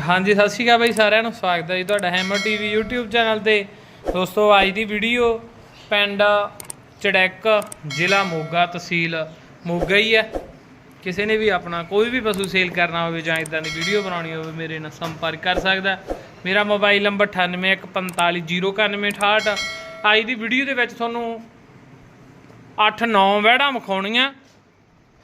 ਹਾਂਜੀ, ਸਤਿ ਸ਼੍ਰੀ ਅਕਾਲ ਬਾਈ ਸਾਰਿਆਂ ਨੂੰ, ਸਵਾਗਤ ਹੈ ਜੀ ਤੁਹਾਡਾ ਹੈਮਰ ਟੀਵੀ YouTube ਚੈਨਲ ਤੇ। ਦੋਸਤੋ, ਅੱਜ ਦੀ ਵੀਡੀਓ ਪਿੰਡ ਚੜੈਕ, ਜ਼ਿਲ੍ਹਾ ਮੋਗਾ ਤਹਿਸੀਲ ਮੋਗਾ ਹੀ ਹੈ। ਕਿਸੇ ਨੇ ਵੀ ਆਪਣਾ ਕੋਈ ਵੀ ਪਸ਼ੂ ਸੇਲ ਕਰਨਾ ਹੋਵੇ ਜਾਂ ਇਦਾਂ ਦੀ ਵੀਡੀਓ ਬਣਾਉਣੀ ਹੋਵੇ, ਮੇਰੇ ਨਾਲ ਸੰਪਰਕ ਕਰ ਸਕਦਾ ਮੇਰਾ ਮੋਬਾਈਲ ਨੰਬਰ 9815409168 ਅੱਜ ਦੀ ਵੀਡੀਓ ਦੇ ਵਿੱਚ ਤੁਹਾਨੂੰ 8-9 ਵਹਿੜਾਂ ਵਿਖਾਉਣੀਆਂ।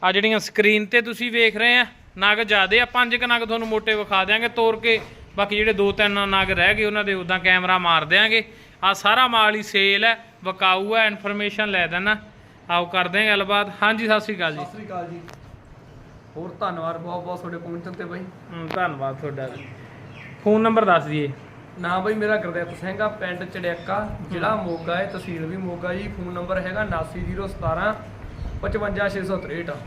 ਆ ਜਿਹੜੀਆਂ ਸਕਰੀਨ ਤੇ ਤੁਸੀਂ ਵੇਖ ਰਹੇ ਆ। ਨਗ ਜ਼ਿਆਦੇ ਆ ਪੰਜ ਕ ਨਗ ਤੁਹਾਨੂੰ ਮੋਟੇ ਵਿਖਾ ਦਿਆਂਗੇ ਤੋੜ ਕੇ ਬਾਕੀ ਜਿਹੜੇ ਦੋ ਤਿੰਨ ਨਗ ਰਹਿ ਗਏ ਉਹਨਾਂ ਦੇ ਉਦਾਂ ਕੈਮਰਾ ਮਾਰ ਦਿਆਂਗੇ। ਆ ਸਾਰਾ ਮਾਲ ਹੀ ਸੇਲ ਹੈ ਵਿਕਾਊ ਹੈ ਇਨਫੋਰਮੇਸ਼ਨ ਲੈ ਦੇਣਾ ਆਓ ਕਰਦੇ ਹਾਂ ਗੱਲਬਾਤ। ਹਾਂਜੀ ਸਤਿ ਸ਼੍ਰੀ ਅਕਾਲ ਜੀ। ਸਤਿ ਸ੍ਰੀ ਅਕਾਲ ਜੀ। ਹੋਰ ਧੰਨਵਾਦ ਬਹੁਤ ਬਹੁਤ ਤੁਹਾਡੇ ਪਹੁੰਚਣ ਤੇ ਬਾਈ। ਧੰਨਵਾਦ ਤੁਹਾਡਾ ਫੋਨ ਨੰਬਰ ਦੱਸ ਦਈਏ। ਨਾਮ ਬਾਈ ਮੇਰਾ ਗੁਰਦੇਵ ਸਿੰਘ ਆ ਪਿੰਡ ਚੜਿਆਕਾ ਜ਼ਿਲ੍ਹਾ ਮੋਗਾ ਹੈ ਤਹਿਸੀਲ ਵੀ ਮੋਗਾ ਜੀ। ਫੋਨ ਨੰਬਰ ਹੈਗਾ 89017 55663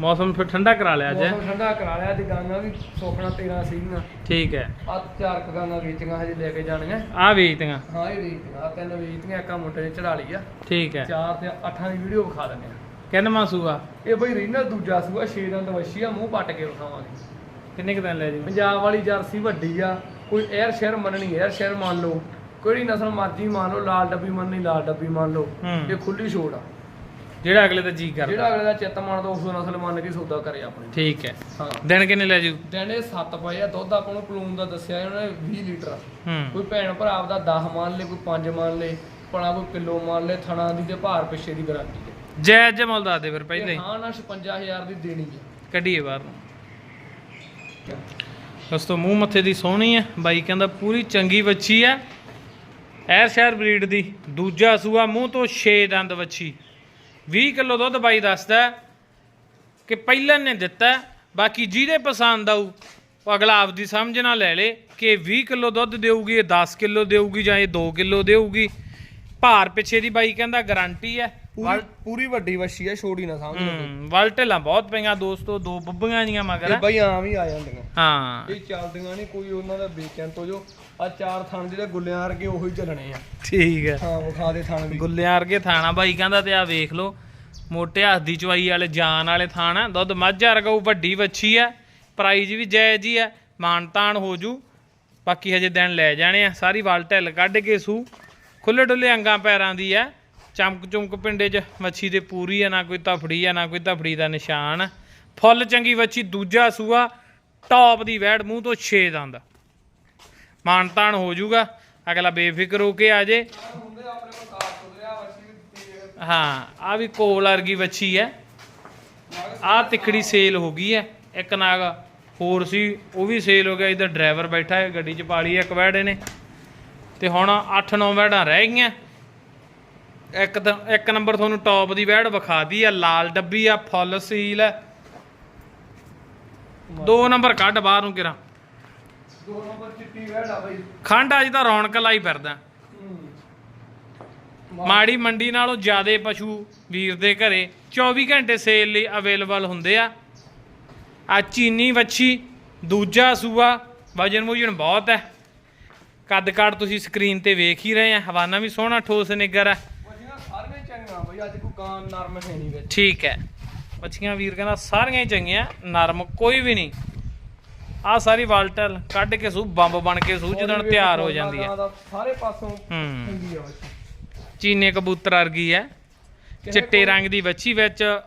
ਮੌਸਮ ਫਿਰ ਠੰਡਾ ਕਰਾ ਲਿਆ ਅੱਜ ਮੌਸਮ ਠੰਡਾ ਕਰਾ ਲਿਆ ਤੇ ਗਾਂਗਾ ਵੀ ਸੋਖਣਾ 13 ਸੀਗੀਆਂ। ਠੀਕ ਹੈ। ਆ ਚਾਰ ਕੁ ਗਾਂਗਾ ਵੇਚੀਆਂ ਹਜੇ ਲੈ ਕੇ ਜਾਣੀਆਂ। ਆ ਵੇਚਦੀਆਂ ਹਾਂ ਇਹ ਵੇਚੀਆਂ ਆ ਤਿੰਨ ਵੇਚੀਆਂ ਇੱਕ ਮੁੰਡੇ ਨੇ ਚੜਾ ਲਈ ਆ। ਠੀਕ ਹੈ। ਚਾਰ ਤੇ ਅੱਠਾਂ ਦੀ ਵੀਡੀਓ ਵਿਖਾ ਦਿੰਦੇ ਆ। ਕਿੰਨਵਾਂ ਸੂਆ ਇਹ ਬਈ ਰੀਨਲ ਦੂਜਾ ਸੂਆ 6 ਦੰਦ ਵੱਛੀ ਆ ਮੂੰਹ ਪੱਟ ਕੇ ਵਿਖਾਵਾਂਗੇ। ਕਿੰਨੇ ਕੁ ਦਿਨ ਲੈ ਜੀ ਪੰਜਾਬ ਵਾਲੀ ਜਰਸੀ ਵੱਡੀ ਆ। ਕੋਈ 에ਅਰ ਸ਼ੇਅਰ ਮੰਨਣੀ 에ਅਰ ਸ਼ੇਅਰ ਮੰਨ ਲਓ। ਕਿਹੜੀ ਨਸਲ ਮਰਜ਼ੀ ਮੰਨ ਲਓ ਲਾਲ ਡੱਬੀ ਮੰਨਣੀ ਲਾਲ ਡੱਬੀ ਮੰਨ ਲਓ। ਇਹ ਖੁੱਲੀ ਛੋੜ ਆ। ਜਿਹੜਾ ਅਗਲੇ ਦਾ ਜੀ ਕਰਦਾ। ਜਿਹੜਾ ਅਗਲੇ ਦਾ ਚਿੱਤ ਮੰਨਦਾ ਉਸ ਨਸਲ ਮੰਨ ਕੇ ਸੌਦਾ ਕਰੇ ਆਪਣੇ। ਠੀਕ ਹੈ। ਹਾਂ। ਦਿਨ ਕਿੰਨੇ ਲੈ ਜੂ? ਡੈਂਡੇ 7 ਪਏ ਆ ਦੁੱਧ ਆਪਾਂ ਨੂੰ ਪਲੂਨ ਦਾ ਦੱਸਿਆ ਉਹਨਾਂ ਨੇ 20 ਲੀਟਰ ਕੋਈ ਭੈਣ ਭਰਾ ਆਪਦਾ 10 ਮੰਨ ਲੇ ਕੋਈ 5 ਮੰਨ ਲੇ ਪਣਾ ਕੋਈ ਕਿਲੋ ਮੰਨ ਲੇ ਥਣਾ ਦੀ ਤੇ ਭਾਰ ਪਿੱਛੇ ਦੀ ਗਾਰੰਟੀ ਹੈ। ਜੈ ਜਮਲ ਦੱਸ ਦੇ ਫਿਰ ਪਹਿਲੇ ਇਹ ਹਾਂ ਨਾ 55000 ਦੀ ਦੇਣੀ ਹੈ। ਕੱਢੀਏ ਬਾਹਰ ਨੂੰ। ਦੋਸਤੋ ਮੂੰਹ ਮੱਥੇ ਦੀ ਸੋਹਣੀ ਹੈ। ਬਾਈ ਕਹਿੰਦਾ ਪੂਰੀ ਚੰਗੀ ਵੱਛੀ ਹੈ। ਐਰ ਸ਼ਹਿਰ ਬਰੀਡ ਦੀ। ਦੂਜਾ ਸੂਆ ਮੂੰਹ ਤੋਂ 6 ਦੰਦ ਵੱਛੀ। 20 ਕਿਲੋ ਦੁੱਧ ਬਾਈ ਦੱਸਦਾ ਹੈ ਕਿ ਪਹਿਲਾਂ ਨੇ ਦਿੱਤਾ ਹੈ, ਬਾਕੀ ਜਿਹਦੇ ਪਸੰਦ ਆਊ ਉਹ ਅਗਲਾ ਆਪਦੀ ਸਮਝ ਨਾਲ ਲੈ ਲੇ ਕਿ 20 ਕਿਲੋ ਦੁੱਧ ਦੇਊਗੀ ਇਹ 10 ਕਿਲੋ ਦੇਊਗੀ ਜਾਂ ਇਹ 2 ਕਿਲੋ ਦੇਊਗੀ। ਭਾਰ ਪਿੱਛੇ ਦੀ ਬਾਈ ਕਹਿੰਦਾ ਗਾਰੰਟੀ ਹੈ। ਪੂਰੀ ਵੱਡੀ ਵੱਛੀ ਆ ਛੋਟੀ ਨਾ ਸਮਝ ਲਓ। ਹੂੰ ਵਲ ਢਿੱਲਾਂ ਬਹੁਤ ਪਈਆਂ ਦੋਸਤੋ ਦੋ ਬੱਬੀਆਂ ਜੀਆਂ ਮਗਰ ਇਹ ਹੈ। ਬਈ ਆਮ ਹੀ ਆ ਜਾਂਦੀਆਂ। ਹਾਂ। ਇਹ ਚੱਲਦੀਆਂ ਨਹੀਂ ਕੋਈ ਉਹਨਾਂ ਦਾ ਵੇਚਣ ਤੋਂ ਜੋ ਆ ਚਾਰ ਥਣ ਜਿਹੜੇ ਗੁੱਲਿਆਂ ਵਰਗੇ ਉਹੀ ਚੱਲਣੇ ਆ। ਠੀਕ ਹੈ ਹਾਂ ਵਿਖਾ ਦੇ ਥਣ ਵੀ। ਗੁੱਲਿਆਂ ਵਰਗੇ ਥਾਣਾ ਬਾਈ ਕਹਿੰਦਾ ਤੇ ਆ ਵੇਖ ਲਓ ਮੋਟੇ ਹੱਥ ਦੀ ਚਵਾਈ ਵਾਲੇ ਜਾਨ ਵਾਲੇ ਥਾਣਾ ਦੁੱਧ ਮੱਝ ਵਰਗਾ ਉਹ ਵੱਡੀ ਵੱਛੀ ਆ ਪ੍ਰਾਈਜ਼ ਵੀ ਜਾਇਜ਼ ਹੀ ਆ ਮਾਨਤਾਨ ਹੋ ਜੂ। ਬਾਕੀ ਹਜੇ ਦਿਨ ਲੈ ਜਾਣੇ ਆ ਸਾਰੀ ਵਲ ਢਿੱਲ ਕੱਢ ਕੇ ਸੂ। ਖੁੱਲੇ ਡੁੱਲੇ ਅੰਗਾਂ ਪੈਰਾਂ ਦੀ ਆ। ਚਮਕ ਚੁਮਕ ਪਿੰਡੇ 'ਚ ਮੱਛੀ ਦੇ ਪੂਰੀ ਆ ਨਾ ਕੋਈ ਧਫੜੀ ਆ ਨਾ ਕੋਈ ਧਫੜੀ ਦਾ ਨਿਸ਼ਾਨ ਫੁੱਲ ਚੰਗੀ ਵੱਛੀ ਦੂਜਾ ਸੂਆ ਟੌਪ ਦੀ ਵੈੜ ਮੂੰਹ ਤੋਂ 6 ਦੰਦ। ਮਾਨਤਾਨ ਹੋ ਜੂਗਾ ਅਗਲਾ ਬੇਫਿਕਰ ਹੋ ਕੇ ਆ ਜੇ। ਹਾਂ ਆ ਵੀ ਕੋਲ ਵਰਗੀ ਵੱਛੀ ਹੈ। ਆ ਤਿੱਖੜੀ ਸੇਲ ਹੋ ਗਈ ਹੈ। ਇੱਕ ਨਾਗ ਹੋਰ ਸੀ, ਉਹ ਵੀ ਸੇਲ ਹੋ ਗਿਆ। ਇਧਰ ਡਰਾਈਵਰ ਬੈਠਾ ਹੈ, ਗੱਡੀ 'ਚ ਪਾਲੀ ਇੱਕ ਵੈੜੇ ਨੇ। ਤੇ ਹੁਣ 8-9 ਵੈੜਾਂ ਰਹਿ ਗਈਆਂ। ਇੱਕ ਤਾਂ, ਇੱਕ ਨੰਬਰ ਤੁਹਾਨੂੰ ਟੌਪ ਦੀ ਵੈੜ ਵਿਖਾਦੀ ਆ। ਲਾਲ ਡੱਬੀ ਆ, ਫੁੱਲ ਸੀਲ ਹੈ ਦੋ ਨੰਬਰ ਕੱਢ ਬਾਹਰ ਨੂੰ ਕਿਰਾ ਦੋ ਨੰਬਰ ਚਿੱਟੀ ਵੈੜ ਆ ਬਈ ਖੰਡ ਅੱਜ ਤਾਂ ਰੌਣਕ ਲਾਈ ਫਿਰਦਾ। ਮਾੜੀ ਮੰਡੀ ਨਾਲੋਂ ਜ਼ਿਆਦੇ ਪਸ਼ੂ ਵੀਰ ਦੇ ਘਰੇ 24 ਘੰਟੇ ਸੇਲ ਲਈ ਅਵੇਲੇਬਲ ਹੁੰਦੇ ਆ। ਆ ਚੀਨੀ ਵੱਛੀ ਦੂਜਾ ਸੂਆ ਵਜਨ ਮੁਜਨ ਬਹੁਤ ਹੈ। ਕੱਦ ਕਾਠ ਤੁਸੀਂ ਸਕਰੀਨ ਤੇ ਵੇਖ ਹੀ ਰਹੇ ਆ ਹਵਾਨਾ ਵੀ ਸੋਹਣਾ ਠੋਸ ਨਿੱਗਰ ਹੈ ਵੱਛੀਆਂ ਸਾਰੀਆਂ ਚੰਗੀਆਂ ਬਈ ਅੱਜ ਕੋਈ ਕਾਂ ਨਰਮ ਹੈ ਨਹੀਂ ਵਿੱਚ। ਠੀਕ ਹੈ। ਵੱਛੀਆਂ ਵੀਰ ਕਹਿੰਦਾ ਸਾਰੀਆਂ ਹੀ ਚੰਗੀਆਂ ਨਰਮ ਕੋਈ ਵੀ ਨਹੀਂ। ਆ ਸਾਰੀ ਵਾਲਟਲ ਕੱਢ ਕੇ ਸੂ ਬੰਬ ਬਣ ਕੇ ਸੂ ਜਦੋਂ ਤਿਆਰ ਹੋ ਜਾਂਦੀ ਹੈ। ਸਾਰੇ ਪਾਸੋਂ ਹੂੰ। ਚੰਗੀ ਆ ਚੀਨੇ ਕਬੂਤਰ ਵਰਗੀ ਹੈ। ਚਿੱਟੇ ਰੰਗ ਦੀ ਵੱਛੀ ਵਿੱਚ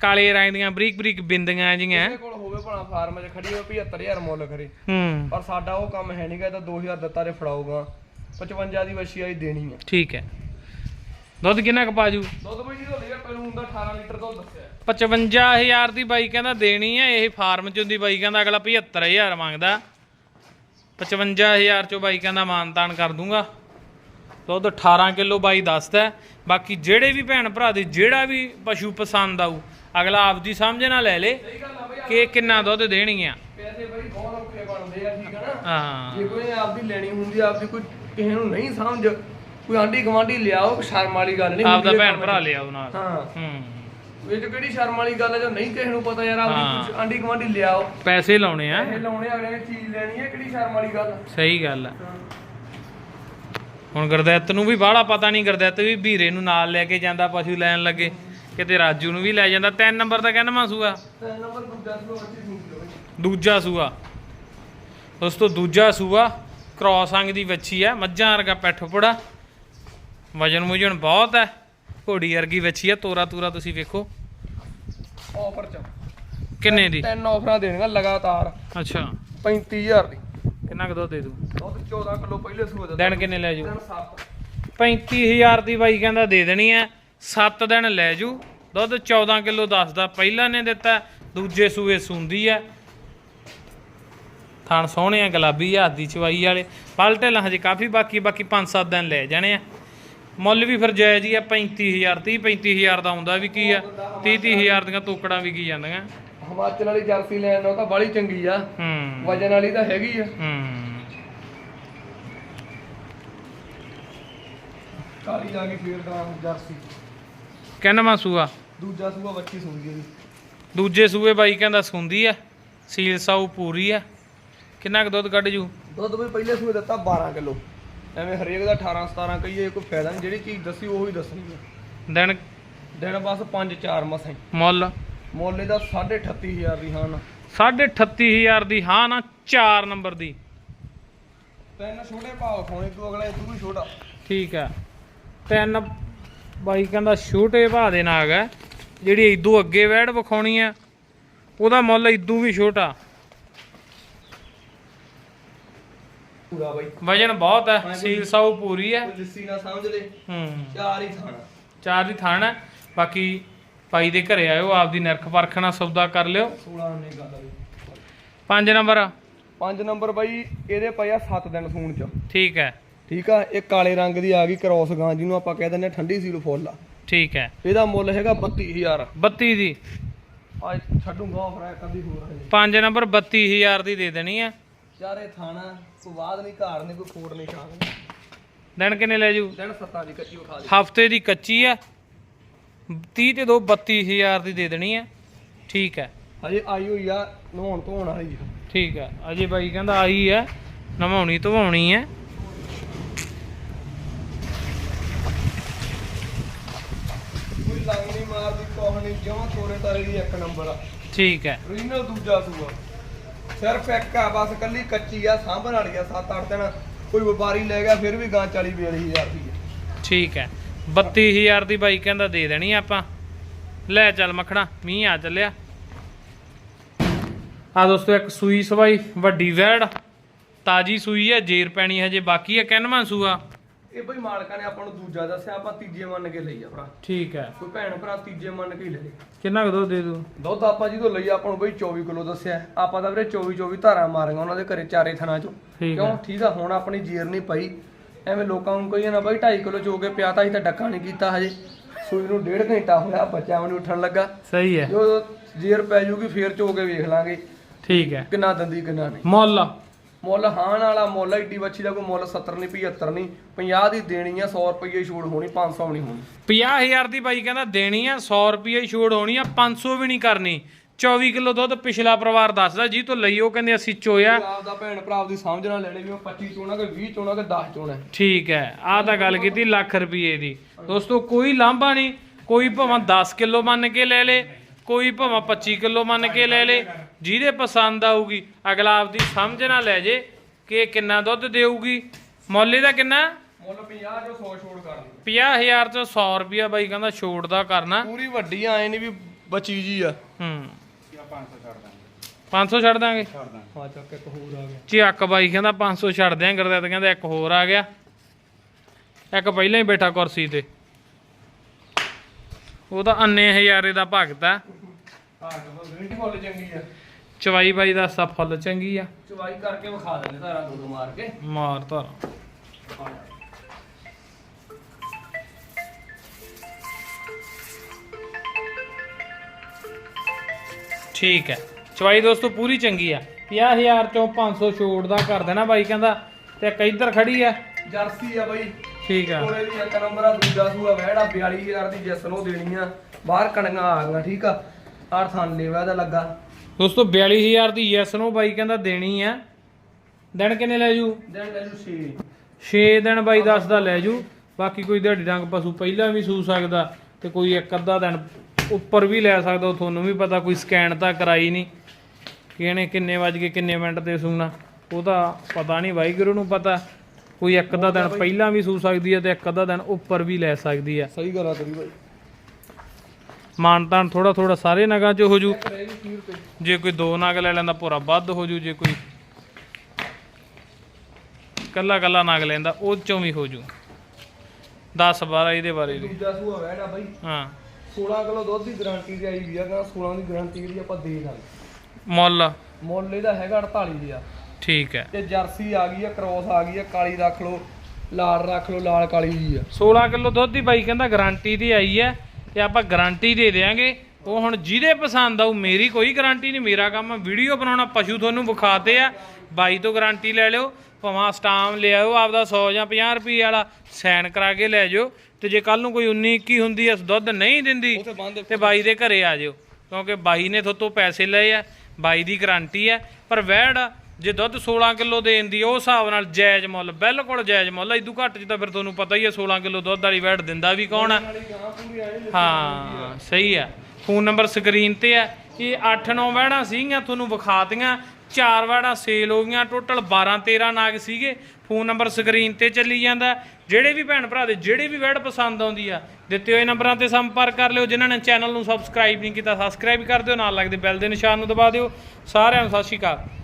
ਕਾਲੇ ਰੰਗ ਦੀਆਂ ਬਰੀਕ ਬਰੀਕ ਬਿੰਦੀਆਂ ਜੀਆਂ ਕਿਸੇ ਕੋਲ ਹੋਵੇ ਭਣਾ ਫਾਰਮ 'ਚ ਖੜੀ ਹੋਵੇ 75000 ਮੁੱਲ ਖਰੀ। ਹੂੰ। ਪਰ ਸਾਡਾ ਉਹ ਕੰਮ ਹੈ ਨਹੀਂਗਾ ਤਾਂ 2000 ਦਿੱਤਾ ਫੜਾਊਗਾ। 55 ਦੀ ਵੱਛੀ ਆਈ ਦੇਣੀ ਆ ਠੀਕ ਹੈ। ਦੁੱਧ ਕਿੰਨਾ ਕੁ ਪਾਜੂ ਦੁੱਧ ਬਈ ਜਿਹਦਾ ਲਿਆ ਪਹਿਲੂ ਹੁੰਦਾ 18 ਲੀਟਰ ਦੁੱਧ। ਦੱਸਿਆ 55000 ਦੀ ਬਾਈ ਕਹਿੰਦਾ ਦੇਣੀ ਹੈ ਇਹ ਫਾਰਮ ਚ ਹੁੰਦੀ ਬਾਈ ਕਹਿੰਦਾ ਅਗਲਾ 75000 ਮੰਗਦਾ। 55000 ਚੋਂ ਬਾਈ ਕਹਿੰਦਾ ਮਾਨਤਾਨ ਕਰ ਦੂੰਗਾ। ਦੁੱਧ 18 ਕਿਲੋ ਬਾਈ ਦੱਸਦਾ। ਬਾਕੀ ਜਿਹੜੇ ਵੀ ਭੈਣ ਭਰਾ ਦੇ ਜਿਹੜਾ ਵੀ ਪਸ਼ੂ ਪਸੰਦ ਆਊ ਅਗਲਾ ਆਪਦੀ ਸਮਝ ਨਾਲ ਲੈ ਲੇ ਆ ਕਿ ਕਿੰਨਾ ਦੁੱਧ ਦੇਣਗੀਆਂ ਪੈਸੇ ਬਈ ਬਹੁਤ ਔਖੇ ਬਣਦੇ ਆ ਠੀਕ ਆ ਨਾ? ਹਾਂ। ਜੇ ਕੋਈ ਆਪਦੀ ਲੈਣੀ ਹੁੰਦੀ ਆ, ਆਪਦੀ ਕੋਈ ਕਿਸੇ ਨੂੰ ਨਹੀਂ ਸਮਝ ਕੋਈ ਆਂਢੀ ਗਵਾਂਢੀ ਲਿਆਓ ਸ਼ਰਮ ਵਾਲੀ ਗੱਲ ਨਹੀਂ ਆਪਦਾ ਭੈਣ ਭਰਾ। ਲਿਆਓ ਨਾਲ। ਹਾਂ। ਹੂੰ। ਇਹ ਚ ਕਿਹੜੀ ਸ਼ਰਮ ਵਾਲੀ ਗੱਲ ਹੈ ਜੋ ਨਹੀਂ ਕਿਸੇ ਨੂੰ ਪਤਾ ਯਾਰ ਹਾਂ। ਆਪਦੀ ਆਂਢੀ ਗਵਾਂਢੀ ਲਿਆਓ। ਪੈਸੇ ਲਾਉਣੇ ਆ। ਇਹ ਲਾਉਣੇ ਅਗਲੇ ਨੇ ਚੀਜ਼ ਲੈਣੀ ਹੈ ਕਿਹੜੀ ਸ਼ਰਮ ਵਾਲੀ ਗੱਲ? ਸਹੀ ਗੱਲ ਆ। ਹੁਣ ਗੁਰਦਿੱਤ ਨੂੰ ਵੀ ਬਾਹਲਾ ਪਤਾ ਨਹੀਂ ਗੁਰਦਿੱਤ ਵੀ ਵੀਰੇ ਨੂੰ ਨਾਲ ਲੈ ਕੇ ਜਾਂਦਾ ਪਸ਼ੂ ਲੈਣ ਲੱਗੇ ਕਿਤੇ ਰਾਜੂ ਨੂੰ ਵੀ ਲੈ ਜਾਂਦਾ। ਤਿੰਨ ਨੰਬਰ ਦਾ ਕਹਿੰਦਾ ਮਾਸੂਆ ਤਿੰਨ ਨੰਬਰ ਦੂਜਾ ਲਓ ਦੂਜਾ ਸੂਆ। ਦੋਸਤੋ ਦੂਜਾ ਸੂਆ ਕ੍ਰੋਸ ਅੰਗ ਦੀ ਵੱਛੀ ਹੈ ਮੱਝਾਂ ਵਰਗਾ ਪੈਠਪੜਾ। ਵਜਨ ਮੁਜਨ ਬਹੁਤ ਹੈ ਘੋੜੀ ਵਰਗੀ ਵੱਛੀ ਹੈ ਤੋਰਾ ਤੂਰਾ ਤੁਸੀਂ ਵੇਖੋ। ਆਫਰ ਚ। ਕਿੰਨੇ ਦੀ? ਤਿੰਨ ਆਫਰਾਂ ਦੇਣੀਆਂ ਲਗਾਤਾਰ। ਅੱਛਾ। 35000 ਦੀ। ਕਿੰਨਾ ਕੁ ਦੁੱਧ ਦੇ ਦੂ ਦੁੱਧ 14 ਕਿਲੋ ਪਹਿਲੇ ਸੂਏ ਦਾ ਦਿਨ ਕਿੰਨੇ ਲੈ ਜੂ? ਦਿਨ ਸੱਤ। 35000 ਦੀ ਬਾਈ ਕਹਿੰਦਾ ਦੇ ਦੇਣੀ ਹੈ 7 ਦਿਨ ਲੈ ਜੂ। ਦੁੱਧ 14 ਕਿਲੋ ਦੱਸਦਾ ਪਹਿਲਾਂ ਨੇ ਦਿੱਤਾ ਦੂਜੇ ਸੂਏ ਸੁੰਦੀ ਹੈ ਥਣ ਸੋਹਣੇ ਆ ਗੁਲਾਬੀ ਆ ਹੱਦੀ ਚਵਾਈ ਵਾਲੇ। ਪਲਟੇ ਲਾ ਹਜੇ ਕਾਫੀ ਬਾਕੀ ਬਾਕੀ 5-7 ਦਿਨ ਲੈ ਜਾਣੇ ਆ। ਮੁੱਲ ਵੀ ਫਿਰ ਜਾਇਜ਼ ਹੀ ਆ 35000 30 35000 ਦਾ ਆਉਂਦਾ ਵੀ ਕੀ ਆ 30 30000 ਦੀਆਂ ਤੋਕੜਾਂ ਵੀ ਕੀ ਜਾਂਦੀਆਂ। ਹਿਮਾਚਲ ਵਾਲੀ ਜਰਸੀ ਲੈਣ ਨੂੰ ਤਾਂ ਬਾਲੀ ਚੰਗੀ ਆ। ਹੂੰ। ਵਜਨ ਵਾਲੀ ਤਾਂ ਹੈਗੀ ਆ। ਹੂੰ। ਕਾਲੀ ਆ ਗਈ ਫੇਰ ਗ੍ਰਾਮ ਜਰਸੀ। ਕਿੰਨਵਾਂ ਸੂਆ? ਦੂਜਾ ਸੂਆ ਬੱਚੀ ਸੁਣਦੀ ਹੈ ਜੀ। ਦੂਜੇ ਸੂਏ ਬਾਈ ਕਹਿੰਦਾ ਸੁੰਦੀ ਆ ਸੀਲ ਸਾਊ ਪੂਰੀ ਆ। ਕਿੰਨਾ ਕੁ ਦੁੱਧ ਕੱਢ ਜੂ? ਦੁੱਧ ਵੀ ਪਹਿਲੇ ਸੂਏ ਦਿੱਤਾ 12 ਕਿਲੋ। ਐਵੇਂ ਹਰੇਕ ਦਾ 18 17 ਕਹੀਏ ਕੋਈ ਫਾਇਦਾ ਨਹੀਂ ਜਿਹੜੀ ਚੀਜ਼ ਦੱਸੀ ਉਹੀ ਦੱਸਣੀ ਹੈ। ਦਿਨ ਦਿਨ ਬਸ 5 4 ਮਸਾਂ ਹੀ। ਮੁੱਲ? ਮੁੱਲ ਇਹਦਾ 38500 ਦੀ ਹਾਂ 38000 ਦੀ ਹਾਂ ਨਾ 4 ਨੰਬਰ ਦੀ। ਤਿੰਨ ਛੋਟੇ ਭਾਅ ਖਾਣੇ ਤੂੰ ਅਗਲਾ ਇਹ ਵੀ ਛੋਟਾ। ਠੀਕ ਆ ਤਿੰਨ ਬਾਈ ਕਹਿੰਦਾ ਛੋਟੇ ਭਾਅ ਦੇ ਨਾਗ ਹੈ। ਜਿਹੜੀ ਇਦੋਂ ਅੱਗੇ ਵੈੜ ਵਿਖਾਉਣੀ ਆ ਉਹਦਾ ਮੁੱਲ ਇਦੋਂ ਵੀ ਛੋਟਾ। ਪੂਰਾ ਬਾਈ। ਵਜਨ ਬਹੁਤ ਹੈ ਸੀਲ ਸਾਊ ਪੂਰੀ ਹੈ। ਲਿੱਸੀ ਨਾ ਸਮਝ ਲੈ ਹੂੰ। ਚਾਰ ਹੀ ਖਾਣਾ ਚਾਰ ਦੀ ਥਾਣ ਹੈ। ਬਾਕੀ ਭਾਈ ਦੇ ਘਰੇ ਆਇਓ ਆਪਦੀ ਨਿਰਖ ਪਰਖ ਨਾਲ ਸੌਦਾ ਕਰ ਲਿਓ। 16 ਨੇ ਗੱਲ ਆ ਪੰਜ ਨੰਬਰ। ਪੰਜ ਨੰਬਰ ਬਾਈ ਇਹਦੇ ਪਏ ਆ 7 ਦਿਨ ਸੂਣ ਚ। ਠੀਕ ਹੈ। ਠੀਕ ਆ ਇਹ ਕਾਲੇ ਰੰਗ ਦੀ ਆ ਗਈ ਕ੍ਰੋਸ ਗਾਂ ਜਿਹਨੂੰ ਆਪਾਂ ਕਹਿ ਦਿੰਦੇ ਠੰਡੀ ਸੀਲ ਫੁੱਲ ਆ। ਠੀਕ ਹੈ। ਇਹਦਾ ਮੁੱਲ ਹੈਗਾ 32000 32 ਦੀ। ਆ ਛੱਡੂਗਾ ਆਫਰ ਹੈ ਕਦੀ ਹੋਰ ਪੰਜ ਨੰਬਰ 32000 ਦੀ ਦੇ ਦੇਣੀ ਆ ਚਾਰੇ ਥਾਣਾ ਕੋਈ ਬਾਦ ਨਹੀਂ ਘਾੜ ਨਹੀਂ ਕੋਈ ਖੋੜ ਨਹੀਂ ਛਾਂ ਨਹੀਂ। ਦਿਨ ਕਿੰਨੇ ਲੈ ਜੂ? ਦਿਨ ਸੱਤਾਂ ਦੀ ਕੱਚੀ ਵਿਖਾ ਦੇ। ਹਫ਼ਤੇ ਦੀ ਕੱਚੀ ਆ। 30 ਤੇ 2 32000 ਦੀ ਦੇ ਦੇਣੀ ਆ। ਠੀਕ ਹੈ ਹਜੇ ਆਈ ਹੋਈ ਆ ਨਹਾਉਣ ਧੋਣ ਵਾਲੀ ਆ। ਠੀਕ ਹੈ ਅਜੇ ਬਾਈ ਕਹਿੰਦਾ ਆਈ ਹੈ ਨਵਾਉਣੀ ਧਵਾਉਣੀ ਹੈ ਕੋਈ ਲੰਗ ਨਹੀਂ ਮਾਰਦੀ ਕੋਹ ਨਹੀਂ ਜਮਾਂ ਤੋਰੇ ਤਾਰੇ ਦੀ ਇੱਕ ਨੰਬਰ ਆ। ਠੀਕ ਹੈ ਓਰੀਜਨਲ ਦੂਜਾ ਸੂਆ। ਸਿਰਫ ਇੱਕ ਆ, ਬਸ ਕੱਲੀ ਕੱਚੀ ਆ, ਸਾਂਭਣ ਵਾਲੀ ਆ 7-8 ਦਿਨ ਕੋਈ ਵਪਾਰੀ ਲੈ ਗਿਆ, ਫਿਰ ਵੀ ਗਾਂ 40 42000 ਦੀ ਠੀਕ ਹੈ। 32000 ਦੀ ਬਾਈ ਕਹਿੰਦਾ ਦੇ ਦੇਣੀ ਆਪਾਂ। ਲੈ ਚੱਲ ਮੱਖਣਾ, ਮੀਂਹ ਆ ਚੱਲਿਆ। ਆ ਦੋਸਤੋ, ਇੱਕ ਸੂਈ ਸਵਾਈ, ਵੱਡੀ ਵੈੜ। ਤਾਜੀ ਸੂਈ ਹੈ, ਜੇਰ ਪੈਣੀ ਹਜੇ, ਬਾਕੀ ਹੈ ਕਿੰਨਵਾਂ ਸੂਆ? ਇਹ ਬਈ ਮਾਲਕਾਂ ਨੇ ਆਪਾਂ ਨੂੰ ਦੂਜਾ ਦੱਸਿਆ ਆਪਾਂ ਤੀਜੇ ਮੰਨ ਕੇ ਲਈ ਆ ਭਰਾ। ਠੀਕ ਹੈ। ਕੋਈ ਭੈਣ ਭਰਾ ਤੀਜੇ ਮੰਨ ਕੇ ਹੀ ਲੈ ਲੇ ਕਿੰਨਾ ਕੁ ਦੁੱਧ ਦੇ ਦੂ? ਦੁੱਧ ਆਪਾਂ ਜਦੋਂ ਲਈ ਆਪਾਂ ਨੂੰ ਬਈ 24 ਕਿਲੋ ਦੱਸਿਆ। ਆਪਾਂ ਤਾਂ ਵੀਰੇ 24 24 ਧਾਰਾਂ ਮਾਰੀਆਂ ਉਹਨਾਂ ਦੇ ਘਰੇ ਚਾਰੇ ਥਣਾ ਚੋਂ। ਠੀਕ ਕਿਉਂ? ਠੀਕ ਆ ਹੁਣ ਆਪਣੀ ਜੀਰ ਨਹੀਂ ਪਈ। ਐਵੇਂ ਲੋਕਾਂ ਨੂੰ ਕਹੀਏ ਨਾ ਬਾਈ 2.5 ਕਿਲੋ ਚੋ ਕੇ ਪਿਆ ਤਾਂ ਅਸੀਂ ਤਾਂ ਡੱਕਾ ਨਹੀਂ ਕੀਤਾ ਹਜੇ। ਸੂਈ ਨੂੰ ਡੇਢ ਘੰਟਾ ਹੋਇਆ ਬੱਚਾ ਮੈਨੂੰ ਉੱਠਣ ਲੱਗਾ। ਸਹੀ ਹੈ। ਜੋ ਜੀਰ ਪੈ ਜੂਗੀ ਫੇਰ ਚੋ ਕੇ ਵੇਖ ਲਾਂਗੇ। ਠੀਕ ਹੈ। ਕਿੰਨਾ ਦੰਦੀ ਕਿੰਨਾ ਨਹੀਂ। ਮੁੱਲ। ਮੁੱਲ ਹਾਣ ਵਾਲਾ ਮੁੱਲ ਏਡੀ ਬੱਚੀ ਦਾ ਕੋਈ ਮੁੱਲ 70 ਨਹੀਂ 75 ਨਹੀਂ 50 ਦੀ ਦੇਣੀ ਆ 100 ਰੁਪਏ ਛੋੜ ਹੋਣੀ 500 ਨਹੀਂ ਹੋਣੀ। 50000 ਦੀ ਬਾਈ ਕਹਿੰਦਾ ਦੇਣੀ ਆ 100 ਰੁਪਏ ਛੋੜ ਹੋਣੀ ਆ 500 ਵੀ ਨਹੀਂ ਕਰਨੀ। 24 ਕਿਲੋ ਦੁੱਧ ਪਿਛਲਾ ਪਰਿਵਾਰ ਦੱਸਦਾ ਜੀ ਤੋਂ ਲਈ ਉਹ ਕਹਿੰਦੇ ਅਸੀਂ ਚੋਇਆ। ਆਪ ਦਾ ਭੈਣ ਭਰਾ ਦੀ ਸਮਝ ਨਾਲ ਲੈਣੇ ਵੀ ਉਹ 25 ਚੋਣਾ ਕਿ 20 ਚੋਣਾ ਕਿ 10 ਚੋਣਾ ਠੀਕ ਹੈ ਆਹ ਤਾਂ ਗੱਲ ਕੀਤੀ ਲੱਖ ਰੁਪਏ ਦੀ। ਦੋਸਤੋ ਕੋਈ ਲਾਂਭਾ ਨਹੀਂ ਕੋਈ ਭਾਵੇਂ 10 ਕਿਲੋ ਮੰਨ ਕੇ ਲੈ ਲੇ ਕੋਈ ਭਾਵੇਂ 25 ਕਿਲੋ ਮੰਨ ਕੇ ਲੈ ਲੇ ਜਿਹਦੇ ਪਸੰਦ ਆਊਗੀ ਅਗਲਾ ਆਪਦੀ ਸਮਝ ਨਾਲ ਲੈ ਜੇ ਕਿ ਇਹ ਕਿੰਨਾ ਦੁੱਧ ਦੇਊਗੀ। ਮੁੱਲ ਇਹਦਾ ਕਿੰਨਾ? ਮੁੱਲ 50 ਜੋ 100 ਛੋੜ ਕਰ ਲਈ। 50000 ਚ 100 ਰੁਪਿਆ ਬਾਈ ਕਹਿੰਦਾ ਛੋੜ ਦਾ ਕਰਨਾ। ਪੂਰੀ ਵੱਡੀ ਆਏ ਨਹੀਂ ਵੀ ਬੱਚੀ ਜੀ ਆ। ਹੂੰ। 500 ਛੱਡ ਦਾਂਗੇ। ਹਾਂ ਚੱਕ ਇੱਕ ਹੋਰ ਆ ਗਿਆ। ਚੱਕ ਬਾਈ ਕਹਿੰਦਾ 500 ਛੱਡ ਦਿਆਂ ਕਰਦਾ ਤੇ ਕਹਿੰਦਾ ਇੱਕ ਹੋਰ ਆ ਗਿਆ। ਇੱਕ ਪਹਿਲਾਂ ਹੀ ਬੈਠਾ ਕੁਰਸੀ ਤੇ। ਉਹ ਤਾਂ ਅੰਨੇ ਹਜ਼ਾਰੇ ਦਾ ਭਗਤ ਆ। ਹਾਂ ਗਰੰਟੀ ਫੁੱਲ ਚੰਗੀ ਆ। ਚਵਾਈ ਬਾਈ ਦਾ ਸਾ ਫੁੱਲ ਚੰਗੀ ਆ। ਚਵਾਈ ਕਰਕੇ ਵਿਖਾ ਦਿੰਦੇ ਧਾਰਾ ਦੋ ਦੋ ਮਾਰ ਕੇ। ਮਾਰ ਧਾਰ। ਠੀਕ ਹੈ। ਚਵਾਈ ਦੋਸਤੋ ਪੂਰੀ ਚੰਗੀ ਆ। 50000 ਚੋਂ 500 ਛੋੜ ਦਾ ਕਰ ਦੇਣਾ ਬਾਈ ਕਹਿੰਦਾ। ਤੇ ਇੱਕ ਇੱਧਰ ਖੜੀ ਆ। ਜਰਸੀ ਆ ਬਈ। ਠੀਕ ਆ। ਕੋਲੇ ਦੀ ਇੱਕ ਨੰਬਰ ਆ ਦੂਜਾ ਸੂਆ ਵਹਿੜਾ 42000 ਦੀ ਜਸਨ ਦੇਣੀ ਆ। ਬਾਹਰ ਕਣੀਆਂ ਆ ਗਈਆਂ ਠੀਕ ਆ। ਆਰ ਥਾਨ ਲੇਵਾ ਦਾ ਲੱਗਾ। ਦੋਸਤੋ 42000 ਦੀ ਯੈਸ ਨੂੰ ਬਾਈ ਕਹਿੰਦਾ ਦੇਣੀ ਆ। ਦਿਨ ਕਿੰਨੇ ਲੈ ਜੂ? ਦਿਨ ਲੈ ਜੂ 6 6 ਦਿਨ ਬਾਈ ਦੱਸਦਾ ਲੈ ਜੂ। ਬਾਕੀ ਕੋਈ ਦਿਹਾੜੀ ਡੰਗ ਪਸ਼ੂ ਪਹਿਲਾਂ ਵੀ ਸੂ ਸਕਦਾ ਤੇ ਕੋਈ ਇੱਕ ਅੱਧਾ ਦਿਨ ਉੱਪਰ ਵੀ ਲੈ ਸਕਦਾ ਉਹ ਤੁਹਾਨੂੰ ਵੀ ਪਤਾ ਕੋਈ ਸਕੈਨ ਤਾਂ ਕਰਾਈ ਨਹੀਂ। ਕਿ ਇਹਨੇ ਕਿੰਨੇ ਵੱਜ ਕੇ ਕਿੰਨੇ ਮਿੰਟ ਤੇ ਸੂਣਾ। ਉਹ ਤਾਂ ਪਤਾ ਨਹੀਂ ਵਾਹਿਗੁਰੂ ਨੂੰ ਪਤਾ। ਕੋਈ ਇੱਕ ਦਾ ਦਿਨ ਪਹਿਲਾਂ ਵੀ ਸੂ ਸਕਦੀ ਹੈ ਤੇ ਇੱਕ ਦਾ ਦਿਨ ਉੱਪਰ ਵੀ ਲੈ ਸਕਦੀ ਹੈ ਸਹੀ ਗੱਲ ਆ ਤੇਰੀ ਬਾਈ। ਮਾਨਤਾਨ ਥੋੜਾ ਥੋੜਾ ਸਾਰੇ ਨਗਾਂ 'ਚ ਹੋ ਜੂ। ਰਹੇਗੀ 30 ਰੁਪਏ ਜੇ ਕੋਈ ਦੋ ਨਗ ਲੈ ਲੈਂਦਾ ਪੂਰਾ ਵੱਧ ਹੋ ਜੂ। ਜੇ ਕੋਈ ਕੱਲਾ ਕੱਲਾ ਨਗ ਲੈਂਦਾ ਉਹ ਚੋਂ ਵੀ ਹੋ ਜੂ। 10 12 ਇਹਦੇ ਬਾਰੇ ਵੀ। ਦੂਜਾ ਸੂਆ ਵੈੜਾ ਬਾਈ। ਹਾਂ। 16 ਕਿਲੋ ਦੁੱਧ ਦੀ ਗਾਰੰਟੀ ਤੇ ਆਈ ਵੀ ਆ ਕਹਿੰਦਾ 16 ਦੀ ਗਾਰੰਟੀ ਜਿਹੜੀ ਆਪਾਂ ਦੇ ਦਾਂਗੇ। ਮੁੱਲ। ਮੁੱਲ ਇਹਦਾ ਹੈਗਾ 48 ਹਜ਼ਾਰ ਠੀਕ ਹੈ। ਤੇ ਜਰਸੀ ਆ ਗਈ ਆ ਕ੍ਰੋਸ ਆ ਗਈ ਆ ਕਾਲੀ ਰੱਖ ਲਓ ਲਾਲ ਰੱਖ ਲਓ ਲਾਲ ਕਾਲੀ ਜੀ ਆ। 16 ਕਿਲੋ ਦੁੱਧ ਦੀ ਬਾਈ ਕਹਿੰਦਾ ਗਾਰੰਟੀ ਦੀ ਆਈ ਹੈ। ਤੇ ਆਪਾਂ ਗਾਰੰਟੀ ਦੇ ਦੇਾਂਗੇ ਉਹ ਹੁਣ ਜਿਹਦੇ ਪਸੰਦ ਆਊ ਮੇਰੀ ਕੋਈ ਗਾਰੰਟੀ ਨਹੀਂ ਮੇਰਾ ਕੰਮ ਵੀਡੀਓ ਬਣਾਉਣਾ ਪਸ਼ੂ ਤੁਹਾਨੂੰ ਵਿਖਾਤੇ ਆ। ਬਾਈ ਤੋਂ ਗਾਰੰਟੀ ਲੈ ਲਿਓ ਭਾਵੇਂ ਸਟਾਮ ਲਿਆਓ ਆਪਦਾ 100 ਜਾਂ 50 ਰੁਪਏ ਵਾਲਾ ਸਾਈਨ ਕਰਾ ਕੇ ਲੈ ਜਾਓ ਤੇ ਜੇ ਕੱਲ ਨੂੰ ਕੋਈ 19 21 ਹੁੰਦੀ ਐ ਦੁੱਧ ਨਹੀਂ ਦਿੰਦੀ ਤੇ ਬਾਈ ਦੇ ਘਰੇ ਆ ਜਿਓ ਕਿਉਂਕਿ ਬਾਈ ਨੇ ਥੋਤੋਂ ਪੈਸੇ ਲਏ ਆ ਬਾਈ ਦੀ ਗਾਰੰਟੀ ਆ ਪਰ ਵੈੜ ਆ, ਜੇ ਦੁੱਧ 16 ਕਿਲੋ ਦੇਣ ਦੀ ਉਹ ਹਿਸਾਬ ਨਾਲ ਜਾਇਜ਼ ਮੁੱਲ, ਬਿਲਕੁਲ ਜਾਇਜ਼ ਮੁੱਲ ਇਦੋਂ ਘੱਟ ਚ ਤਾਂ ਫਿਰ ਤੁਹਾਨੂੰ ਪਤਾ ਹੀ ਹੈ 16 ਕਿਲੋ ਦੁੱਧ ਵਾਲੀ ਵੈੜ ਦਿੰਦਾ ਵੀ ਕੌਣ ਆ? ਹਾਂ, ਸਹੀ ਆ। ਫੋਨ ਨੰਬਰ ਸਕਰੀਨ ਤੇ ਆ। ਇਹ 8-9 ਵੈੜਾਂ ਸੀਗੀਆਂ, ਤੁਹਾਨੂੰ ਵਿਖਾਤੀਆਂ। ਚਾਰ ਵੈੜਾਂ ਸੇਲ ਹੋ ਗਈਆਂ, ਟੋਟਲ 12-13 ਨਾਗ ਸੀਗੇ। ਫੋਨ ਨੰਬਰ ਸਕਰੀਨ ਤੇ ਚੱਲੀ ਜਾਂਦਾ। ਜਿਹੜੇ ਵੀ ਭੈਣ ਭਰਾ ਦੇ ਜਿਹੜੇ ਵੀ ਵੈਡ ਪਸੰਦ ਆਉਂਦੀ ਆ, ਦਿੱਤੇ ਹੋਏ ਨੰਬਰਾਂ ਤੇ ਸੰਪਰਕ ਕਰ ਲਿਓ। ਜਿਨ੍ਹਾਂ ਨੇ ਚੈਨਲ ਨੂੰ ਸਬਸਕ੍ਰਾਈਬ ਨਹੀਂ ਕੀਤਾ, ਸਬਸਕ੍ਰਾਈਬ ਕਰ ਦਿਓ। ਨਾਲ ਲੱਗਦੇ ਬੈਲ ਦੇ ਨਿਸ਼ਾਨ ਨੂੰ ਦਬਾ ਦਿਓ। ਸਾਰਿਆਂ ਨੂੰ ਸਤਿ ਸ਼੍ਰੀ ਅਕਾਲ।